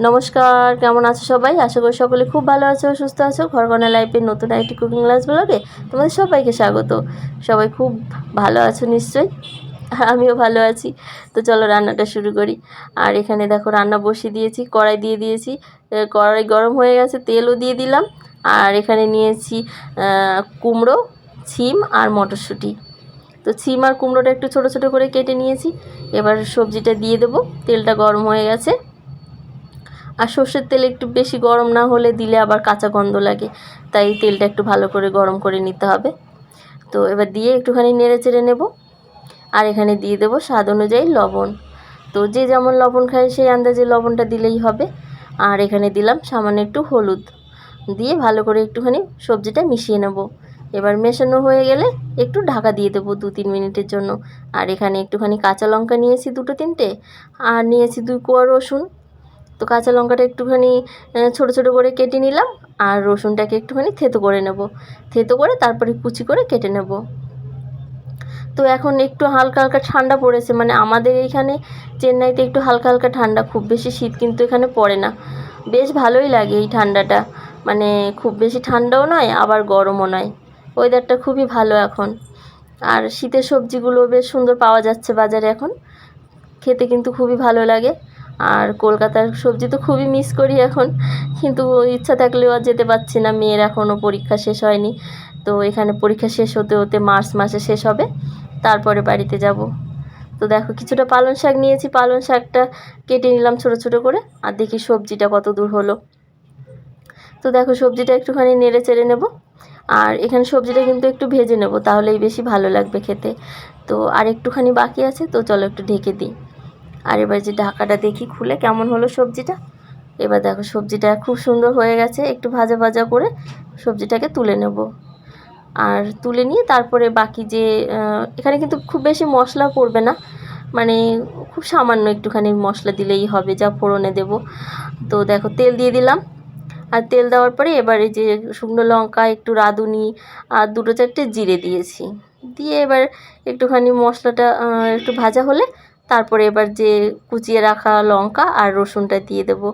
নমস্কার, কেমন আছো সবাই? আশা করি সকলে খুব ভালো আছো, সুস্থ আছো। ঘরকনা লাইফের নতুন একটি কুকিং ক্লাস ব্লগে তোমাদের সবাইকে স্বাগত। সবাই খুব ভালো আছো নিশ্চয়ই? আমিও ভালো আছি। তো চলো রান্নাটা শুরু করি। আর এখানে দেখো রান্না বসিয়ে দিয়েছি, কড়াই দিয়ে দিয়েছি। কড়াই গরম হয়ে গেছে, তেলও দিয়ে দিলাম। আর এখানে নিয়েছি কুমড়ো, ছিম আর মটরশুঁটি। তো ছিম আর কুমড়োটা একটু ছোট ছোট করে কেটে নিয়েছি। এবার সবজিটা দিয়ে দেবো। তেলটা গরম হয়ে গেছে। আর সর্ষের তেল একটু বেশি গরম না হলে দিলে আবার কাঁচা গন্ধ লাগে। তাই তেলটা একটু ভালো করে গরম করে নিতে হবে। তো এবার দিয়ে একটুখানি নেড়ে চেড়ে নেব। আর এখানে দিয়ে দেবো স্বাদ অনুযায়ী লবণ। তো যে যেমন লবণ খায়, সেই আন্দাজে লবণটা দিলেই হবে। আর এখানে দিলাম সামান্য একটু হলুদ। দিয়ে ভালো করে একটুখানি সবজিটা মিশিয়ে নেব। এবার মেশানো হয়ে গেলে একটু ঢাকা দিয়ে দেবো দু তিন মিনিটের জন্য। আর এখানে একটুখানি কাঁচা লঙ্কা নিয়েছি দুটো তিনটে। আর নিয়েছি দুই কোয়া রসুন। তো কাঁচা লঙ্কাটা একটুখানি ছোট ছোট করে কেটে নিলাম আর রসুনটাকে একটুখানি থেতো করে নেব। থেতো করে তারপরে কুচি করে কেটে নেব। তো এখন একটু হালকা হালকা ঠান্ডা পড়েছে মানে আমাদের এইখানে চেন্নাইতে একটু হালকা হালকা ঠান্ডা, খুব বেশি শীত কিন্তু এখানে পড়ে না। বেশ ভালোই লাগে এই ঠান্ডাটা মানে খুব বেশি ঠান্ডাও নয়, আবার গরমও নয়। ওয়েদারটা খুবই ভালো এখন। আর শীতের সবজিগুলো বেশ সুন্দর পাওয়া যাচ্ছে বাজারে এখন। খেতে কিন্তু খুবই ভালো লাগে। আর কলকাতার সবজি তো খুবই মিস করি এখন। কিন্তু ইচ্ছা থাকলেও আর যেতে পারছি না, মেয়ের এখনও পরীক্ষা শেষ হয়নি। তো এখানে পরীক্ষা শেষ হতে হতে মার্চ মাসে শেষ হবে, তারপরে বাড়িতে যাব। তো দেখো, কিছুটা পালং শাক নিয়েছি, পালং শাকটা কেটে নিলাম ছোট ছোট করে, আর দেখি সবজিটা কত দূর হলো। তো দেখো, সবজিটা একটুখানি নেড়ে চেড়ে নেব, আর এখানে সবজিটা কিন্তু একটু ভেজে নেব, তাহলেই বেশি ভালো লাগবে খেতে। তো আর একটুখানি বাকি আছে, তো চলো একটু ঢেকে দিই। আর এবার যে ঢাকাটা দেখি খুলে কেমন হলো সবজিটা? এবার দেখো সবজিটা খুব সুন্দর হয়ে গেছে, একটু ভাজা ভাজা করে সবজিটাকে তুলে নেব। আর তুলে নিয়ে তারপরে বাকি যে এখানে কিন্তু খুব বেশি মশলা পড়বে না মানে খুব সামান্য একটুখানি মশলা দিলেই হবে, যা ফোড়নে দেব। তো দেখো তেল দিয়ে দিলাম। আর তেল দেওয়ার পরে এবার যে শুকনো লঙ্কা, একটু রাঁধুনি আর দুটো চারটে জিরে দিয়েছি। দিয়ে এবার একটুখানি মশলাটা একটু ভাজা হলে তারপরে এবার যে কুচিয়ে রাখা লঙ্কা আর রসুনটা দিয়ে দেবো।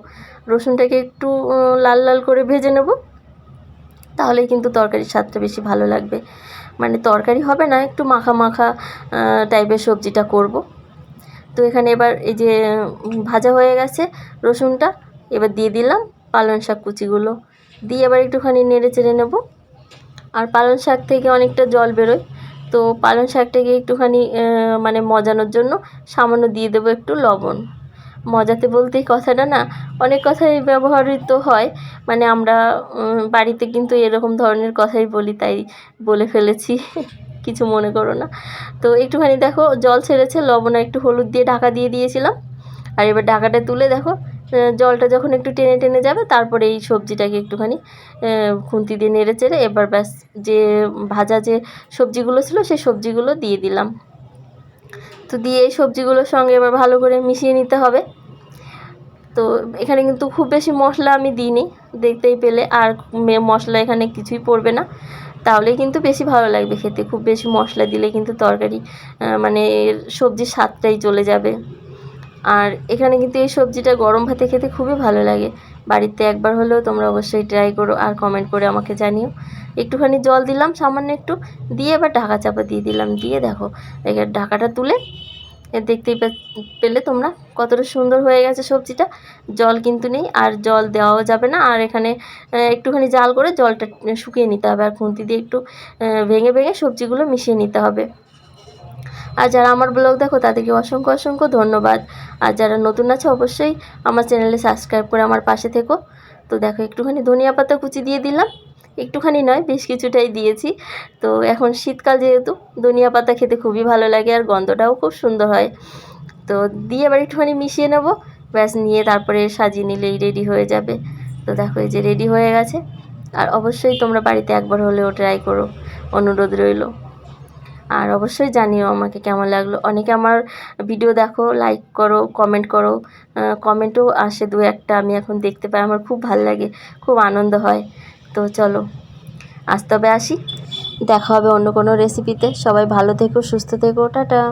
রসুনটাকে একটু লাল লাল করে ভেজে নেব। তাহলেই কিন্তু তরকারির স্বাদটা বেশি ভালো লাগবে। মানে তরকারি হবে না, একটু মাখা মাখা টাইপের সবজিটা করব। তো এখানে এবার এই যে ভাজা হয়ে গেছে রসুনটা, এবার দিয়ে দিলাম পালং শাক কুচিগুলো। দিয়ে এবার একটুখানি নেড়ে চেড়ে নেব। আর পালং শাক থেকে অনেকটা জল বেরোয়। তো পালং শাকটাকে একটুখানি মানে মজানোর জন্য সামান্য দিয়ে দেবো একটু লবণ। মজাতে বলতেই কথাটা না, অনেক কথাই ব্যবহৃত হয়। মানে আমরা বাড়িতে কিন্তু এরকম ধরনের কথাই বলি, তাই বলে ফেলেছি। কিছু মনে করো না। তো একটুখানি দেখো, জল ছেড়েছে, লবণ একটু হলুদ দিয়ে ঢাকা দিয়ে দিয়েছিলাম। আর এবার ঢাকাটা তুলে দেখো জলটা যখন একটু টেনে টেনে যাবে, তারপরে এই সবজিটাকে একটুখানি খুন্তি দিয়ে নেড়ে চেড়ে এবার ব্যাস যে ভাজা যে সবজিগুলো ছিল, সেই সবজিগুলো দিয়ে দিলাম। তো দিয়ে এই সবজিগুলোর সঙ্গে এবার ভালো করে মিশিয়ে নিতে হবে। তো এখানে কিন্তু খুব বেশি মশলা আমি দিইনি, দেখতেই পেলে, আর মশলা এখানে কিছুই পড়বে না। তাহলে কিন্তু বেশি ভালো লাগবে খেতে, খুব বেশি মশলা দিলে কিন্তু তরকারি মানে সবজির স্বাদটাই চলে যাবে। আর এখানে কিন্তু এই সবজিটা গরম ভাতে খেতে খুবই ভালো লাগে। বাড়িতে একবার হলেও তোমরা অবশ্যই ট্রাই করো আর কমেন্ট করে আমাকে জানিও। একটুখানি জল দিলাম, সামান্য একটু দিয়ে এবার ঢাকা চাপা দিয়ে দিলাম। দিয়ে দেখো এবার ঢাকাটা তুলে দেখতেই পেলে তোমরা কতটা সুন্দর হয়ে গেছে সবজিটা। জল কিন্তু নেই আর জল দেওয়াও যাবে না। আর এখানে একটুখানি জাল করে জলটা শুকিয়ে নিতে হবে। আর খুন্তি দিয়ে একটু ভেঙে ভেঙে সবজিগুলো মিশিয়ে নিতে হবে। আর যারা আমার ব্লগ দেখো, তাদেরকে অসংখ্য অসংখ্য ধন্যবাদ। আর যারা নতুন আছে, অবশ্যই আমার চ্যানেলে সাবস্ক্রাইব করে আমার পাশে থেকো। তো দেখো, একটুখানি ধনিয়া পাতা কুচি দিয়ে দিলাম। একটুখানি নয়, বেশ কিছুটাই দিয়েছি। তো এখন শীতকাল যেহেতু, ধনিয়া পাতা খেতে খুবই ভালো লাগে আর গন্ধটাও খুব সুন্দর হয়। তো দিয়ে এবার একটুখানি মিশিয়ে নেব। ব্যাস, নিয়ে তারপরে সাজিয়ে নিলেই রেডি হয়ে যাবে। তো দেখো, এই যে রেডি হয়ে গেছে। আর অবশ্যই তোমরা বাড়িতে একবার হলেও ট্রাই করো। অনুরোধ রইল। আর অবশ্যই জানিও আমাকে কেমন লাগল। অনেকে আমার ভিডিও দেখো লাইক করো কমেন্ট করো কমেন্টও আসে দু একটা, আমি এখন দেখতে পাই, আমার খুব ভালো লাগে, খুব আনন্দ হয়। তো চলো, আজ তবে আসি, দেখা হবে অন্য কোনো রেসিপিতে সবাই ভালো থেকো, সুস্থ থেকো, টাটা।